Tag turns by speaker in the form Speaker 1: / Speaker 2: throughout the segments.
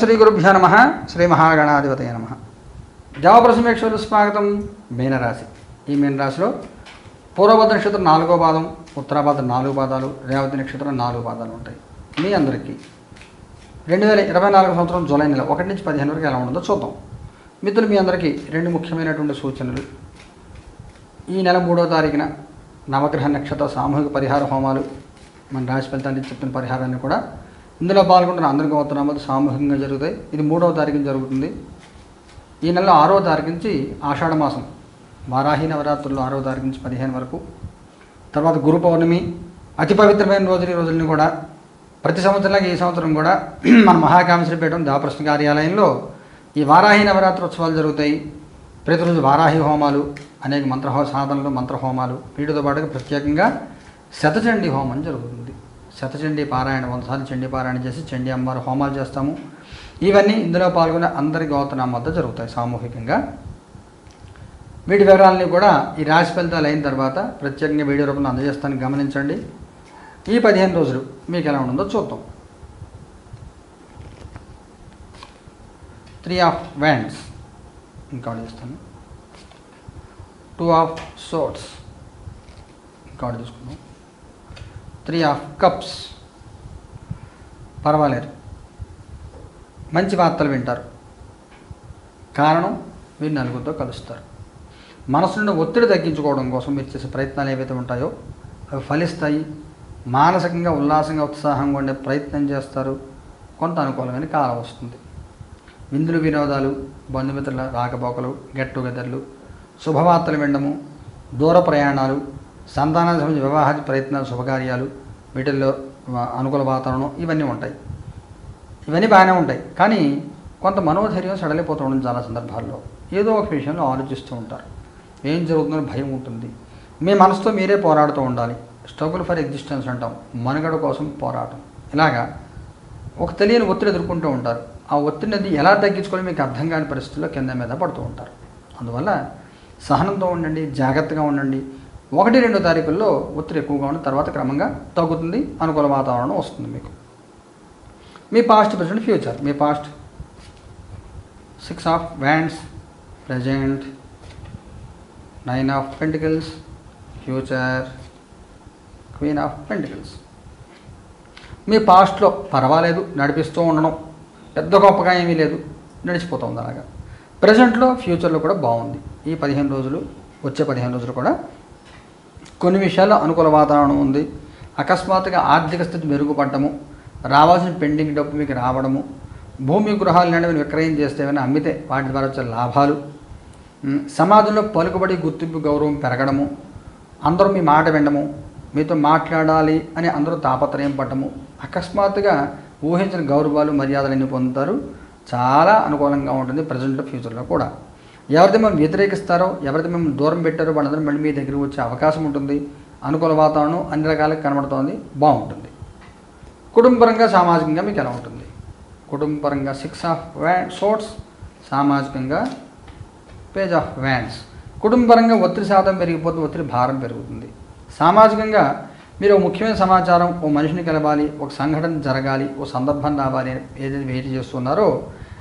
Speaker 1: శ్రీ గురుభ్యో నమ. శ్రీ మహాగణాధిపతయ నమ. దేవప్రసమేశ్వరులు స్వాగతం మీనరాశి ఈ మీనరాశిలో పూర్వభద్ర నక్షత్రం నాలుగో పాదం ఉత్తరాభద్ర నాలుగు పాదాలు రేవతి నక్షత్రం నాలుగు పాదాలు ఉంటాయి. మీ అందరికీ రెండు వేల ఇరవై నాలుగు సంవత్సరం జూలై నెల ఒకటి నుంచి పదిహేను వరకు ఎలా ఉంటుందో చూద్దాం. మిత్రులు మీ అందరికీ రెండు ముఖ్యమైనటువంటి సూచనలు. ఈ నెల మూడో తారీఖున నవగ్రహ నక్షత్ర సామూహిక పరిహార హోమాలు. మన రాశి ఫలితాన్ని చెప్పిన పరిహారాన్ని కూడా ఇందులో పాల్గొంటున్న అందరి గోత్రనామాలు సామూహికంగా జరుగుతాయి. ఇది మూడవ తారీఖున జరుగుతుంది. ఈ నెల ఆరో తారీఖు నుంచి ఆషాఢ మాసం వారాహి నవరాత్రుల్లో ఆరో తారీఖు నుంచి పదిహేను వరకు. తర్వాత గురు పౌర్ణమి అతి పవిత్రమైన రోజులు ఈ రోజుల్ని కూడా ప్రతి సంవత్సరంలాగా ఈ సంవత్సరం కూడా మన మహాకామేశ్వరపేటం దేవప్రశ్న కార్యాలయంలో ఈ వారాహి నవరాత్రి ఉత్సవాలు జరుగుతాయి. ప్రతిరోజు వారాహి హోమాలు అనేక మంత్రహో సాధనలు మంత్రహోమాలు వీటితో పాటుగా ప్రత్యేకంగా శతచండీ హోమం జరుగుతుంది. శతచండీ పారాయణ వందసార్లు చండీ పారాయణ చేసి చండీ అమ్మవారు హోమాలు చేస్తాము. ఇవన్నీ ఇందులో పాల్గొనే అందరి గోతనామ వద్ద జరుగుతాయి సామూహికంగా. వీటి వివరాలని కూడా ఈ రాశి ఫలితాలు అయిన తర్వాత ప్రత్యేకంగా వీడియో రూపంలో అందజేస్తాను. గమనించండి. ఈ పదిహేను రోజులు మీకు ఎలా ఉంటుందో చూద్దాం. త్రీ ఆఫ్ వ్యాండ్స్ ఇంకా చేస్తాను. టూ ఆఫ్ సోట్స్ ఇంకా చూసుకుందాం. త్రీ ఆఫ్ కప్స్ పర్వాలేదు. మంచి వార్తలు వింటారు. కారణం మీరు నలుగురితో కలుస్తారు. మనసు నుండి ఒత్తిడి తగ్గించుకోవడం కోసం మీరు చేసే ప్రయత్నాలు ఏవైతే ఉంటాయో అవి ఫలిస్తాయి. మానసికంగా ఉల్లాసంగా ఉత్సాహంగా ఉండే ప్రయత్నం చేస్తారు. కొంత అనుకూలమైన కాలం వస్తుంది. విందులు వినోదాలు బంధుమిత్రుల రాకపోకలు గెట్ టుగెదర్లు శుభవార్తలు వినడము దూర ప్రయాణాలు సంతాన సంబంధించిన వివాహాది ప్రయత్నాలు శుభకార్యాలు వీటిల్లో అనుకూల వాతావరణం ఇవన్నీ ఉంటాయి. ఇవన్నీ బాగానే ఉంటాయి. కానీ కొంత మనోధైర్యం సడలిపోతూ ఉండడం చాలా సందర్భాల్లో. ఏదో ఒక విషయంలో ఆలోచిస్తూ ఉంటారు. ఏం జరుగుతుందో భయం ఉంటుంది. మీ మనసుతో మీరే పోరాడుతూ ఉండాలి. స్ట్రగుల్ ఫర్ ఎగ్జిస్టెన్స్ అంటాం. మనుగడ కోసం పోరాటం. ఇలాగా ఒక తెలియని ఒత్తిడి ఎదుర్కొంటూ ఉంటారు. ఆ ఒత్తిడిని ఎలా తగ్గించుకోవాలి మీకు అర్థం కాని పరిస్థితుల్లో కింద మీద పడుతూ ఉంటారు. అందువల్ల సహనంతో ఉండండి జాగ్రత్తగా ఉండండి. ఒకటి రెండు తారీఖుల్లో ఒత్తిడి ఎక్కువగా ఉన్న తర్వాత క్రమంగా తగ్గుతుంది అనుకూల వాతావరణం వస్తుంది మీకు. మీ past present future me past six of wands present nine of pentacles future queen of pentacles మీ పాస్ట్లో పర్వాలేదు నడిపిస్తూ ఉండడం. పెద్ద గొప్పగా ఏమీ లేదు నడిచిపోతుంది అలాగా. ప్రజెంట్లో ఫ్యూచర్లో కూడా బాగుంది. ఈ పదిహేను రోజులు వచ్చే పదిహేను రోజులు కూడా కొన్ని విషయాల్లో అనుకూల వాతావరణం ఉంది. అకస్మాత్తుగా ఆర్థిక స్థితి మెరుగుపడటము రావాల్సిన పెండింగ్ డబ్బు మీకు రావడము భూమి గృహాలు లాంటివి విక్రయం చేస్తే ఏమైనా అమ్మితే వాటి ద్వారా వచ్చే లాభాలు సమాజంలో పలుకుబడి గుర్తింపు గౌరవం పెరగడము అందరూ మీ మాట వినడము మీతో మాట్లాడాలి అని అందరూ తాపత్రయం పడటము అకస్మాత్తుగా ఊహించిన గౌరవాలు మర్యాదలన్నీ పొందుతారు? చాలా అనుకూలంగా ఉంటుంది ప్రజెంట్ ఫ్యూచర్లో కూడా. ఎవరిది మేము వ్యతిరేకిస్తారో ఎవరిది మేము దూరం పెట్టారో వాళ్ళందరూ మళ్ళీ మీ దగ్గరికి వచ్చే అవకాశం ఉంటుంది. అనుకూల వాతావరణం అన్ని రకాలుగా కనబడుతోంది బాగుంటుంది. కుటుంబపరంగా సామాజికంగా మీకు ఎలా ఉంటుంది? కుటుంబపరంగా సిక్స్ ఆఫ్ వ్యాన్ సోట్స్ సామాజికంగా పేజ్ ఆఫ్ వ్యాన్స్ కుటుంబపరంగా ఒత్తిడి శాతం పెరిగిపోతుంది ఒత్తిడి భారం పెరుగుతుంది. సామాజికంగా మీరు ఒక ముఖ్యమైన సమాచారం ఓ మనిషిని కలవాలి ఒక సంఘటన జరగాలి ఓ సందర్భం రావాలి అని ఏదైతే వెయిట్ చేస్తున్నారో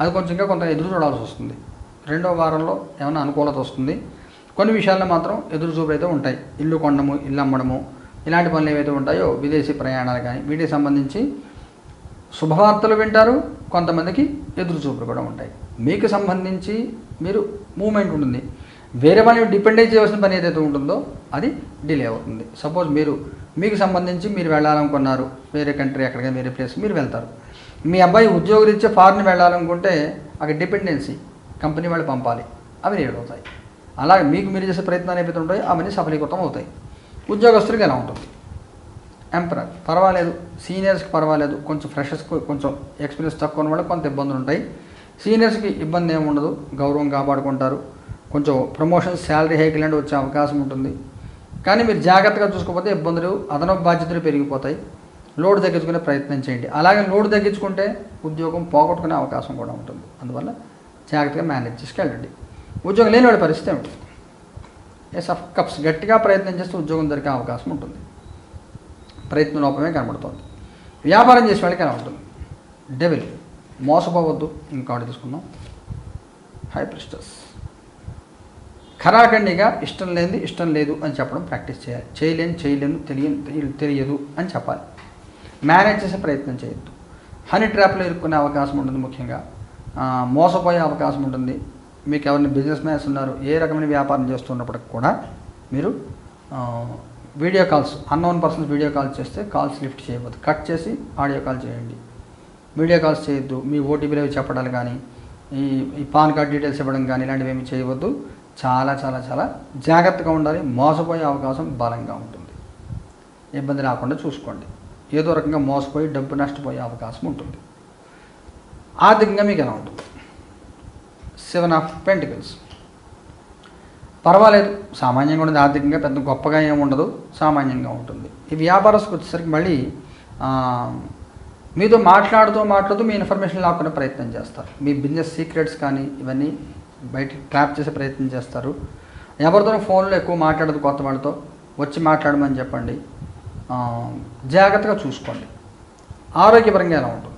Speaker 1: అది కొంచెంగా కొంత ఎదురు చూడాల్సి వస్తుంది. రెండో వారంలో ఏమైనా అనుకూలత వస్తుంది. కొన్ని విషయాల్లో మాత్రం ఎదురు చూపులు అయితే ఉంటాయి. ఇల్లు కొనడము ఇల్లు అమ్మడము ఇలాంటి పనులు ఏవైతే ఉంటాయో విదేశీ ప్రయాణాలు కానీ వీటికి సంబంధించి శుభవార్తలు వింటారు. కొంతమందికి ఎదురు చూపులు కూడా ఉంటాయి. మీకు సంబంధించి మీరు మూమెంట్ ఉంటుంది. వేరే వాళ్ళని డిపెండ్ చేయవలసిన పని ఏదైతే ఉంటుందో అది డిలే అవుతుంది. సపోజ్ మీరు మీకు సంబంధించి మీరు వెళ్ళాలనుకున్నారు. వేరే కంట్రీ ఎక్కడికైనా వేరే ప్లేస్ మీరు వెళ్తారు. మీ అబ్బాయి ఉద్యోగరీత్యా ఫారిన్ వెళ్ళాలనుకుంటే అక్కడ డిపెండెన్సీ కంపెనీ వాళ్ళు పంపాలి. అవి రేట్ అవుతాయి. అలాగే మీకు మీరు చేసే ప్రయత్నాలు ఏవైతే ఉంటాయో అవన్నీ సఫలీకృతం అవుతాయి. ఉద్యోగస్తులకి ఎలా ఉంటుంది? ఎంపరర్ పర్వాలేదు. సీనియర్స్కి పర్వాలేదు. కొంచెం ఫ్రెషర్స్కి కొంచెం ఎక్స్పీరియన్స్ తక్కువ ఉన్న వాళ్ళకి కొంత ఇబ్బందులు ఉంటాయి. సీనియర్స్కి ఇబ్బంది ఏమి ఉండదు. గౌరవం కాపాడుకుంటారు. కొంచెం ప్రమోషన్ శాలరీ హైక్ లాంటి వచ్చే అవకాశం ఉంటుంది. కానీ మీరు జాగ్రత్తగా చూసుకోకపోతే ఇబ్బందులు అదనపు బాధ్యతలు పెరిగిపోతాయి. లోడ్ తగ్గించుకునే ప్రయత్నం చేయండి. అలాగే లోడ్ తగ్గించుకుంటే ఉద్యోగం పోగొట్టుకునే అవకాశం కూడా ఉంటుంది. అందువల్ల జాగ్రత్తగా మేనేజ్ చేసుకెళ్ళండి ఉద్యోగం లేని వాడి పరిస్థితి ఏమిటి ఎస్ ఆఫ్ కప్స్ గట్టిగా ప్రయత్నం చేస్తే ఉద్యోగం దొరికే అవకాశం ఉంటుంది. ప్రయత్న లోపమే కనబడుతుంది. వ్యాపారం చేసే వాళ్ళకి కనబడుతుంది. డెవిల్ మోసపోవద్దు. ఇంకోటి తీసుకుందాం. హై ప్రిస్టస్ ఖరాఖండిగా ఇష్టం లేనిది ఇష్టం లేదు అని చెప్పడం ప్రాక్టీస్ చేయాలి. చేయలేను చేయలేను తెలియని తెలియదు అని చెప్పాలి. మేనేజ్ చేసే ప్రయత్నం చేయొద్దు. హనీ ట్రాప్లో ఇరుక్కునే అవకాశం ఉంటుంది ముఖ్యంగా. మోసపోయే అవకాశం ఉంటుంది. మీకు ఎవరిని బిజినెస్ మ్యాన్స్ ఉన్నారు ఏ రకమైన వ్యాపారం చేస్తున్నప్పటికి కూడా మీరు video calls unknown persons video calls చేస్తే కాల్స్ లిఫ్ట్ చేయవద్దు. కట్ చేసి ఆడియో కాల్ చేయండి. వీడియో కాల్స్ చేయొద్దు. మీ ఓటీపీలు అవి చెప్పడాలు కానీ ఈ ఈ పాన్ కార్డ్ డీటెయిల్స్ ఇవ్వడం కానీ ఇలాంటివి ఏమి చేయవద్దు. చాలా చాలా చాలా జాగ్రత్తగా ఉండాలి. మోసపోయే అవకాశం బలంగా ఉంటుంది. ఇబ్బంది రాకుండా చూసుకోండి. ఏదో రకంగా మోసపోయి డబ్బు నష్టపోయే అవకాశం ఉంటుంది. ఆర్థికంగా మీకు ఎలా ఉంటుంది? సెవెన్ ఆఫ్ పెంటికల్స్ పర్వాలేదు సామాన్యంగా ఉండదు. ఆర్థికంగా పెద్ద గొప్పగా ఏమి ఉండదు. సామాన్యంగా ఉంటుంది. ఈ వ్యాపారస్తుకు వచ్చేసరికి మళ్ళీ మీతో మాట్లాడుతూ మాట్లాడుతూ మీ ఇన్ఫర్మేషన్ లాక్కునే ప్రయత్నం చేస్తారు. మీ బిజినెస్ సీక్రెట్స్ కానీ ఇవన్నీ బయట ట్రాప్ చేసే ప్రయత్నం చేస్తారు. ఎవరితోనూ ఫోన్లో ఎక్కువ మాట్లాడదు కొత్త వాళ్ళతో. వచ్చి మాట్లాడమని చెప్పండి. జాగ్రత్తగా చూసుకోండి. ఆరోగ్యపరంగా ఎలా ఉంటుంది?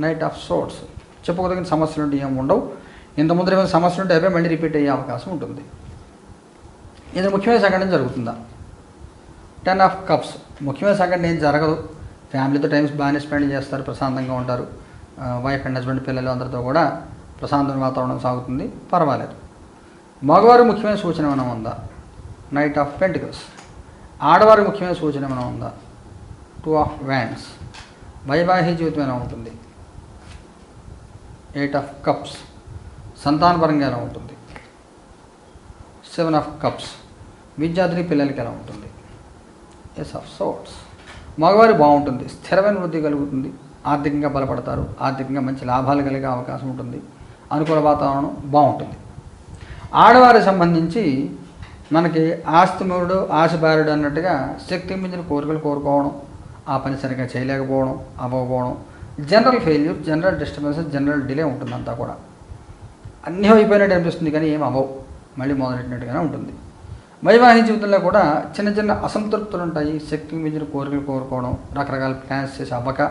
Speaker 1: నైట్ ఆఫ్ సోర్ట్స్ చెప్పుకోదగిన సమస్యలు ఉంటే ఏమి ఉండవు. ఇంత ముందు ఏమైనా సమస్యలు ఉంటే అవే మళ్ళీ రిపీట్ అయ్యే అవకాశం ఉంటుంది. ఇది ముఖ్యమైన సంఘటన జరుగుతుందా? టెన్ ఆఫ్ కప్స్ ముఖ్యమైన సంఘటన ఏం జరగదు. ఫ్యామిలీతో టైమ్స్ బాగానే స్పెండ్ చేస్తారు ప్రశాంతంగా ఉంటారు. వైఫ్ అండ్ హస్బెండ్ పిల్లలు అందరితో కూడా ప్రశాంతమైన వాతావరణం సాగుతుంది. పర్వాలేదు. మగవారు ముఖ్యమైన సూచన ఏమైనా ఉందా? నైట్ ఆఫ్ పెంటికల్స్ ఆడవారి ముఖ్యమైన సూచన ఏమైనా ఉందా? టూ ఆఫ్ వ్యాండ్స్ వైవాహిక జీవితం ఎలా ఉంటుంది? Eight of cups. సంతానపరంగా ఎలా ఉంటుంది? Seven of cups. విద్యార్థిని పిల్లలకి ఎలా ఉంటుంది? ఎస్ ఆఫ్ సోట్స్ మగవారి బాగుంటుంది స్థిరమైన వృద్ధి కలుగుతుంది ఆర్థికంగా బలపడతారు ఆర్థికంగా మంచి లాభాలు కలిగే అవకాశం ఉంటుంది అనుకూల వాతావరణం బాగుంటుంది. ఆడవారికి సంబంధించి మనకి ఆస్తిమూరుడు ఆశభారుడు అన్నట్టుగా శక్తి మించిన కోరికలు కోరుకోవడం ఆ పని సరిగ్గా చేయలేకపోవడం అవ్వకపోవడం general failure general disturbance general delay ఉంటుంది అంతా కూడా. అన్నీ అయిపోయినట్టు అనిపిస్తుంది కానీ ఏం అవ్వవు. మళ్ళీ మొదలెట్టినట్టుగానే ఉంటుంది. వైవాహిక జీవితంలో కూడా చిన్న చిన్న అసంతృప్తులు ఉంటాయి శక్తికి మించిన కోరికలు కోరుకోవడం రకరకాల ప్లాన్స్ చేసి అవ్వక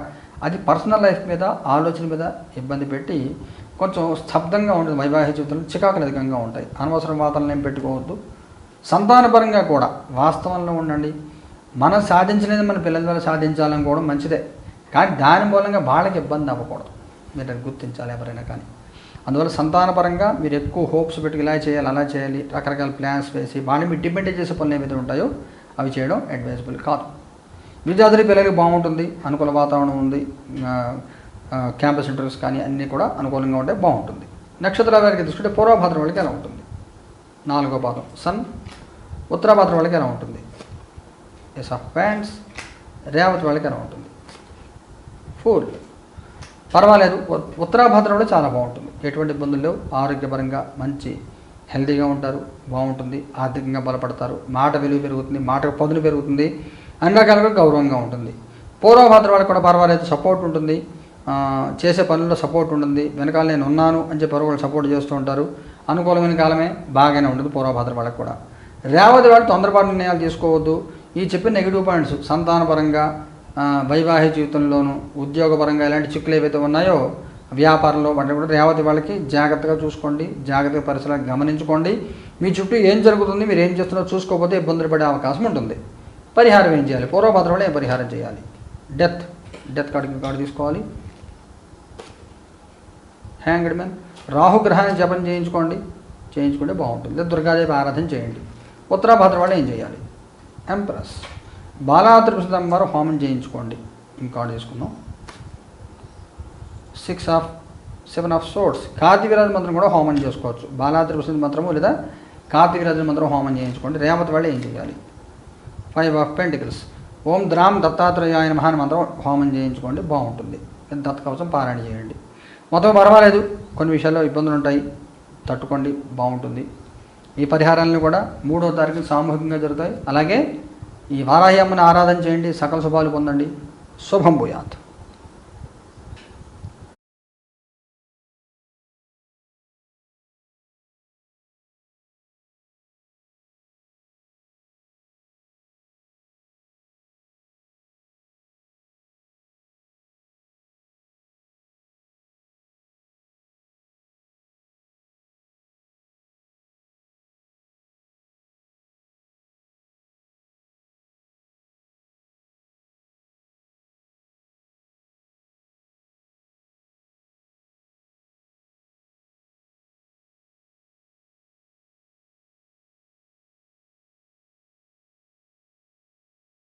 Speaker 1: అది పర్సనల్ లైఫ్ మీద ఆలోచన మీద ఇబ్బంది పెట్టి కొంచెం స్తబ్దంగా ఉంటుంది వైవాహిక జీవితంలో చికాకులు అధికంగా ఉంటాయి. అనవసరం వాతావరణం పెట్టుకోవద్దు. సంతానపరంగా కూడా వాస్తవంలో ఉండండి. మనం సాధించలేదు మన పిల్లల ద్వారా సాధించాలని కూడా మంచిదే. కానీ దాని మూలంగా వాళ్ళకి ఇబ్బంది అవ్వకూడదు. మీరు అది గుర్తించాలి ఎవరైనా కానీ. అందువల్ల సంతానపరంగా మీరు ఎక్కువ హోప్స్ పెట్టి ఇలా చేయాలి అలా చేయాలి రకరకాల ప్లాన్స్ వేసి వాళ్ళని మీరు డిపెండ్ చేసే పనులు ఏవైతే ఉంటాయో అవి చేయడం అడ్వైజబుల్ కాదు. విద్యార్థులు పిల్లలకి బాగుంటుంది అనుకూల వాతావరణం ఉంది క్యాంపస్ ఇంటర్వ్యూస్ కానీ అన్నీ కూడా అనుకూలంగా ఉంటే బాగుంటుంది. నక్షత్ర వారికి తీసుకుంటే పూర్వభాద్రం వాళ్ళకి ఎలా ఉంటుంది? నాలుగో పాదం సన్ ఉత్తరాభాద్రం వాళ్ళకి ఎలా ఉంటుంది? ఎస్ ఆఫ్ ప్యాంట్స్ రేవతి వాళ్ళకి ఎలా ఉంటుంది? ఫోర్ పర్వాలేదు ఉ- కూడా చాలా బాగుంటుంది. ఎటువంటి ఇబ్బందులు లేవు. ఆరోగ్యపరంగా మంచి హెల్తీగా ఉంటారు బాగుంటుంది ఆర్థికంగా బలపడతారు. మాట విలువ పెరుగుతుంది మాట పదును పెరుగుతుంది అన్ని రకాలుగా గౌరవంగా ఉంటుంది. పూర్వభద్ర వాళ్ళకి కూడా పర్వాలేదు సపోర్ట్ ఉంటుంది. చేసే పనుల్లో సపోర్ట్ ఉంటుంది. వెనకాల నేను ఉన్నాను అని చెప్పి ఎవరు వాళ్ళు సపోర్ట్ చేస్తూ ఉంటారు. అనుకూలమైన కాలమే బాగానే ఉంటుంది పూర్వభద్ర వాళ్ళకి కూడా. రేవతి వాళ్ళు తొందరపాటు నిర్ణయాలు తీసుకోవద్దు. ఈ చెప్పిన నెగిటివ్ పాయింట్స్ సంతానపరంగా వైవాహిక జీవితంలోనూ ఉద్యోగపరంగా ఎలాంటి చిక్కులు ఏవైతే ఉన్నాయో వ్యాపారంలో వాటి కూడా రేవతి వాళ్ళకి జాగ్రత్తగా చూసుకోండి జాగ్రత్తగా పరిసరాలు గమనించుకోండి. మీ చుట్టూ ఏం జరుగుతుంది మీరు ఏం చేస్తున్నారో చూసుకోకపోతే ఇబ్బందులు పడే అవకాశం ఉంటుంది. పరిహారం ఏం చేయాలి? పూర్వభద్రంలో ఏం పరిహారం చేయాలి? డెత్. డెత్ కార్డు కార్డు తీసుకోవాలి. Hanged man. రాహుగ్రహాన్ని జపం చేయించుకోండి. చేయించుకుంటే బాగుంటుంది. దుర్గాదేవి ఆరాధన చేయండి. ఉత్తరాభద్ర వాళ్ళు ఏం చేయాలి? ఎంప్రెస్. బాలాత్రిపురం అమ్మవారు హోమం చేయించుకోండి. ఇంకా చేసుకుందాం six of seven of swords కార్తీకరాజ మంత్రం కూడా హోమం చేసుకోవచ్చు. బాలాత్రిపురం మంత్రము లేదా కార్తీకరాజ మంత్రం హోమం చేయించుకోండి. రేవతి వాళ్ళు ఏం చేయాలి? ఫైవ్ ఆఫ్ పెంటికల్స్ ఓం ద్రామ్ దత్తాత్రేయాయన మహాన్ మంత్రం హోమం చేయించుకోండి. బాగుంటుంది. దత్త కవచం పారాయణ చేయండి. మొత్తం పర్వాలేదు కొన్ని విషయాల్లో ఇబ్బందులు ఉంటాయి. తట్టుకోండి. బాగుంటుంది. ఈ పరిహారాలను కూడా మూడో తారీఖు సామూహికంగా జరుగుతాయి. అలాగే ఈ వారాహి అమ్మని ఆరాధన చేయండి సకల శుభాలు పొందండి. శుభం భూయాత్.